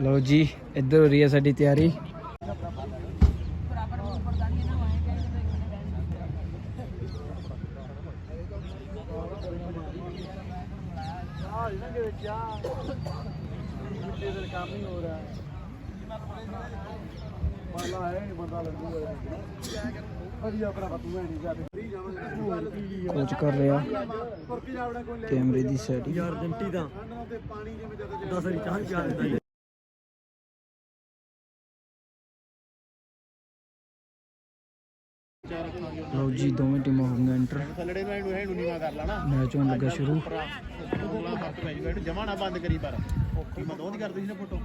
ਲਓ ਜੀ, ਇੱਧਰ ਹੋ ਰਹੀ ਹੈ ਸਾਡੀ ਤਿਆਰੀ। ਕੋਚ ਕਰ ਰਿਹਾ। ਕੈਮਰੇ ਦੀ ਸੈਟਿੰਗ ਯਾਰ ਜੰਟੀ ਦਾ 10 ਵਾਰੀ ਚਾਹ ਦਿੰਦਾ ਲਓ ਜੀ ਦੋਵੇਂ ਟੀਮਾਂ ਹੋ ਗਈਆਂ ਐਂਟਰ ਥੱਲੜੇ ਨੂੰ ਇਹਨੂੰ ਇਹਨੂੰ ਨੀਵਾ ਕਰ ਲੈਣਾ। ਮੈਚ ਹੋਣ ਲੱਗਾ ਸ਼ੁਰੂ। ਅਗਲਾ ਫ਼ਰਕ ਪੈ ਜੂਗਾ ਇਹਨੂੰ ਜਮਾ ਨਾ ਬੰਦ ਕਰੀ ਪਰ। ਟੀਮਾਂ ਦੋਵਾਂ ਦੀ ਕਰਦੀ ਸੀ ਨਾ ਫੋਟੋ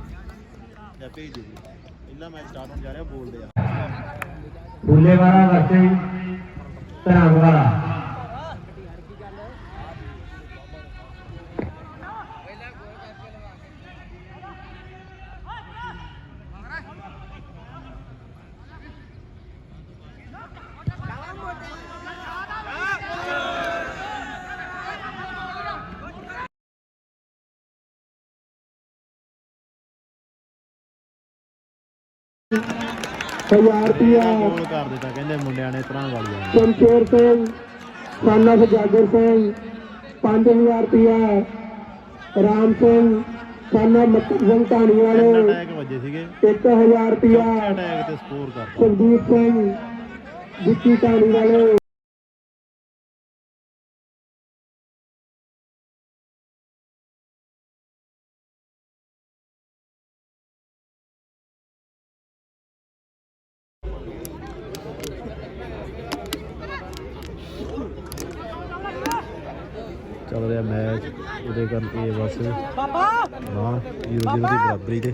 ਜਾਂ ਭੇਜ ਦੂਗੀ ਪਹਿਲਾ ਮੈਚ ਸਟਾਰਟ ਹੋਣ ਜਾ ਰਿਹਾ ਬੋਲਦੇ ਆ। ਬੁੱਲੇ ਵਾਲਾ ਵਾਸਤੇ ਧੰਨਵਾਦ। 1000 ਰੁਪਿਆ ਗੋਲ ਸਿੰਘ ਸਾਨਾ ਸਜਾਗਰ ਸਿੰਘ 5000 ਰੁਪਿਆ ਰਾਮ ਸਿੰਘ ਸਾਨਾ ਮੱਕਰਜਨ ਢਾਣੀ ਵਾਲੇ ਅਟੈਕ ਵੱਜੇ ਸੀਗੇ। 1000 ਰੁਪਿਆ ਅਟੈਕ ਸੰਦੀਪ ਸਿੰਘ ਵਿੱਕੀ ਢਾਣੀ ਵਾਲੇ ਚੱਲ ਰਿਹਾ ਮੈਚ ਉਹਦੇ ਕਰਕੇ ਬਸ। ਨਾ ਜੀਰੋ ਜੀਰੋ ਦੀ ਬਰਾਬਰੀ ਤੇ।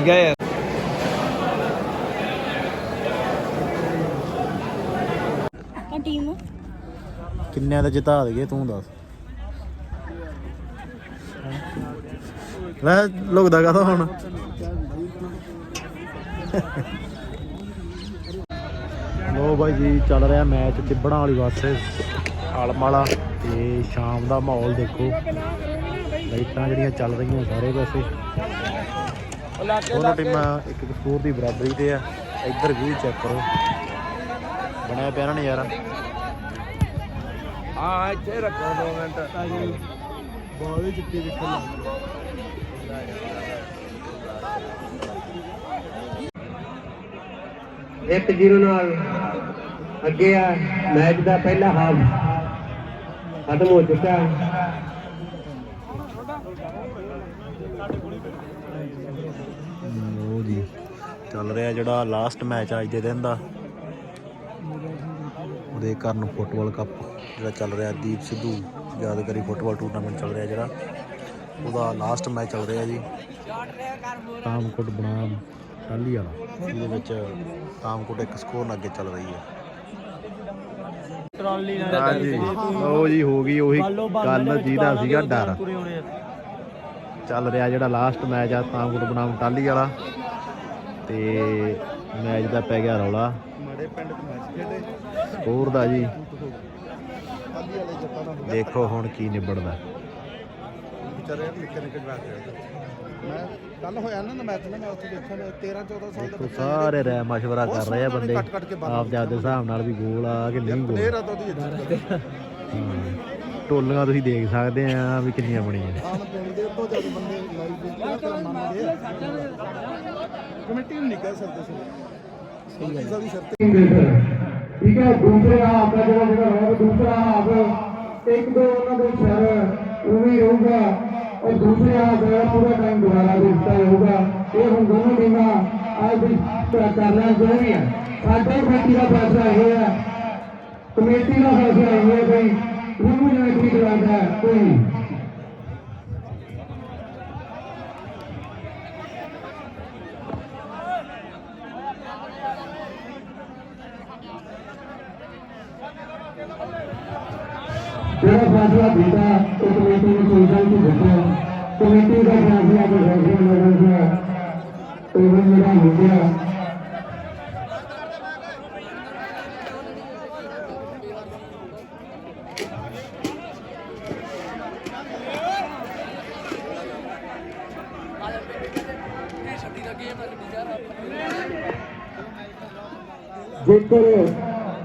ਠੀਕ ਹੈ ਯਾਰ। ਆ ਟੀਮ ਕਿੰਨਿਆਂ ਦਾ ਜਿਤਾ ਦੇਗੇ ਤੂੰ ਦੱਸ। ਲੈ ਲੁਕਦਾ ਕਾ ਹੁਣ? ਲੋ ਬਾਈ ਜੀ ਚੱਲ ਰਿਹਾ ਮੈਚ ਤਿੱਬੜਾਂ ਵਾਲੀ ਪਾਸੇ ਆਲਮ ਵਾਲਾ ਤੇ ਸ਼ਾਮ ਦਾ ਮਾਹੌਲ ਦੇਖੋ। ਲਾਈਟਾਂ ਜਿਹੜੀਆਂ ਚੱਲ ਰਹੀਆਂ ਸਾਰੇ ਪਾਸੇ। ਦੋਨੋਂ ਟੀਮਾਂ ਇੱਕ ਇੱਕ ਸਕੋਰ ਦੀ ਬਰਾਬਰੀ ਤੇ ਆ। ਇੱਧਰ ਵੀ ਚੈੱਕ ਕਰੋ। ਬਣਿਆ ਪਿਆ ਨਾ ਨਜ਼ਾਰਾ ਹਾਂ ਇੱਥੇ ਰੱਖੋ 2 ਮਿੰਟ। ਬਾਲ ਵੀ ਚਿੱਟੀ ਦਿਖਣ ਲੱਗ ਇੱਕ ਜ਼ੀਰੋ ਨਾਲ ਅੱਗੇ ਆ ਮੈਚ ਦਾ ਪਹਿਲਾ ਹਾਫ ਖਤਮ ਹੋ ਚੁੱਕਾ ਹੈ। ਲੋ ਜੀ ਚੱਲ ਰਿਹਾ ਜਿਹੜਾ ਲਾਸਟ ਮੈਚ ਅੱਜ ਦੇ ਦਿਨ ਦਾ। ਉਹਦੇ ਕਾਰਨ ਫੁੱਟਬਾਲ ਕੱਪ ਜਿਹੜਾ ਚੱਲ ਰਿਹਾ ਦੀਪ ਸਿੱਧੂ ਯਾਦਗਾਰੀ ਫੁੱਟਬਾਲ ਟੂਰਨਾਮੈਂਟ ਚੱਲ ਰਿਹਾ ਜਿਹੜਾ। ਉਹਦਾ ਲਾਸਟ ਮੈਚ ਚੱਲ ਰਿਹਾ ਜੀ। ਤਾਮਕੋਟ ਬਨਾਮ ਟਾਲੀ ਵਾਲਾ। ਇਹਦੇ ਵਿੱਚ ਤਾਮਕੋਟ ਇੱਕ ਸਕੋਰ ਨਾਲ ਅੱਗੇ ਚੱਲ ਰਹੀ ਹੈ। ਟਰਾਲੀ ਹਾਂਜੀ। ਲੋ ਜੀ ਹੋ ਗਈ ਉਹੀ ਗੱਲ ਜਿਹਦਾ ਸੀਗਾ ਡਰ। ਚੱਲ ਰਿਹਾ ਜਿਹੜਾ ਲਾਸਟ ਮੈਚ ਆ ਤਾਮਕੋਟ ਬਨਾਮ ਟਾਲੀ ਵਾਲਾ। ਤੇ ਮੈਚ ਦਾ ਪੈ ਗਿਆ ਰੌਲਾ। ਮੜੇ ਪਿੰਡ ਚ ਮੈਚ ਖੇਡੇ। ਸਕੋਰ ਦਾ ਜੀ। ਦੇਖੋ ਹੁਣ ਕੀ ਨਿਬੜਦਾ। ਵਿਚਾਰੇ ਨਿੱਕੇ ਨਿੱਕੇ ਜਵਾਕ ਮੈਂ ਕੱਲ ਹੋਇਆ ਨਾ ਮੈਚ ਨਾ ਮੈਂ ਉੱਥੇ ਦੇਖਿਆ 13 14 ਸਾਲ ਦੇਖੋ ਸਾਰੇ ਰਹਿ ਮਸ਼ਵਰਾ ਕਰ ਰਹੇ ਆ ਬੰਦੇ। ਆਪ ਦੇ ਹਿਸਾਬ ਨਾਲ ਵੀ ਗੋਲ ਆ ਕਿ ਨਹੀਂ ਗੋਲ? ਪਲੇਅਰ ਆ ਤਾਂ ਉਹਦੀ ਇੱਜ਼ਤ ਹਾਂ। ਟੋਲੀਆਂ ਤੁਸੀਂ ਦੇਖ ਸਕਦੇ ਆ ਵੀ ਕਿੰਨੀਆਂ ਬਣੀਆਂ ਆਮ ਪਿੰਡ ਦੇ ਤੋਂ ਜ਼ਿਆਦਾ ਬੰਦੇ ਲਾਈਵ ਦੇਖਦੇ ਆ ਤੇ ਮੰਨਦੇ ਆ। ਕਮੇਟੀ ਨੂੰ ਨਹੀਂ ਕਹਿ ਸਕਦੇ ਸੀ ਸਹੀ ਗੱਲ ਦੀ ਸ਼ਰਤ ਸਿੰਘ ਠੀਕ ਹੈ ਦੂਸਰੇ ਹਾਫ ਦਾ ਜਿਹੜਾ ਜਿਹੜਾ ਹੋਇਆ ਦੂਸਰਾ ਹਾਫ ਇੱਕ ਦੋ ਉਹਨਾਂ ਦੇ ਸਿਰ ਉਵੇਂ ਹੀ ਰਹੂਗਾ। ਔਰ ਦੂਸਰੇ ਹਾਫ ਦਾ ਪੂਰਾ ਟਾਈਮ ਦੁਬਾਰਾ ਦਿੱਤਾ ਜਾਊਗਾ। ਇਹ ਹੁਣ ਦੋਨੋਂ ਟੀਮਾਂ ਅੱਜ ਦੀ ਕਰ ਲੈਣ ਜੋ ਵੀ ਹੈ ਸਾਡੇ ਕਮੇਟੀ ਦਾ ਫੈਸਲਾ ਇਹ ਹੈ। ਕਮੇਟੀ ਦਾ ਫੈਸਲਾ ਇਹ ਹੈ ਕਿ ਉਹਨੂੰ ਜਿਵੇਂ ਠੀਕ ਲੱਗਦਾ ਹੈ, ਕੋਈ ਨਹੀਂ ਜਿਹੜਾ ਫੈਸਲਾ ਦਿੱਤਾ ਉਹ ਕਮੇਟੀ ਨੇ ਕੋਈ ਗੱਲ ਨਹੀਂ ਦਿੱਤਾ ਕਮੇਟੀ ਦਾ ਫੈਸਲਾ ਕੋਈ ਫੈਸਲਾ ਜੇਕਰ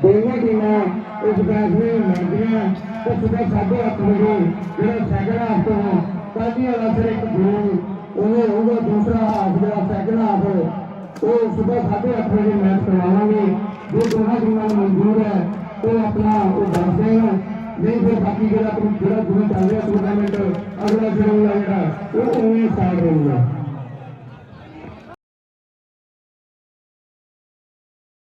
ਦੋਵੇਂ ਟੀਮਾਂ ਇਸ ਫੈਸਲੇ ਨੂੰ ਮੰਨਦੀਆਂ ਤਾਂ ਸਵੇਰ ਸਾਢੇ ਅੱਠ ਵਜੇ ਜਿਹੜਾ ਸੈਕੰਡ ਹਾਫ ਤੋਂ ਕਾਜੀ ਵਾਲਾ ਫਿਰ ਇੱਕ ਗੋਲ ਉਹਨੇ ਹੋਊਗਾ ਦੂਸਰਾ ਹਾਫ ਜਿਹੜਾ ਸੈਕੰਡ ਹਾਫ ਉਹ ਸਵੇਰ ਸਾਢੇ ਅੱਠ ਵਜੇ ਮੈਚ ਕਰਵਾਵਾਂਗੇ ਜੇ ਦੋਹਾਂ ਟੀਮਾਂ ਨੂੰ ਮਨਜ਼ੂਰ ਹੈ ਉਹ ਆਪਣਾ ਉਹ ਦੱਸ ਦੇਣ। ਨਹੀਂ ਫਿਰ ਬਾਕੀ ਜਿਹੜਾ ਜਿਹੜਾ ਜਿਵੇਂ ਚੱਲ ਰਿਹਾ ਟੂਰਨਾਮੈਂਟ ਅਗਲਾ ਸ਼ਡਿਊਲ ਹੈ ਜਿਹੜਾ, ਉਹ ਉਵੇਂ ਸਟਾਰਟ ਹੋਊਗਾ।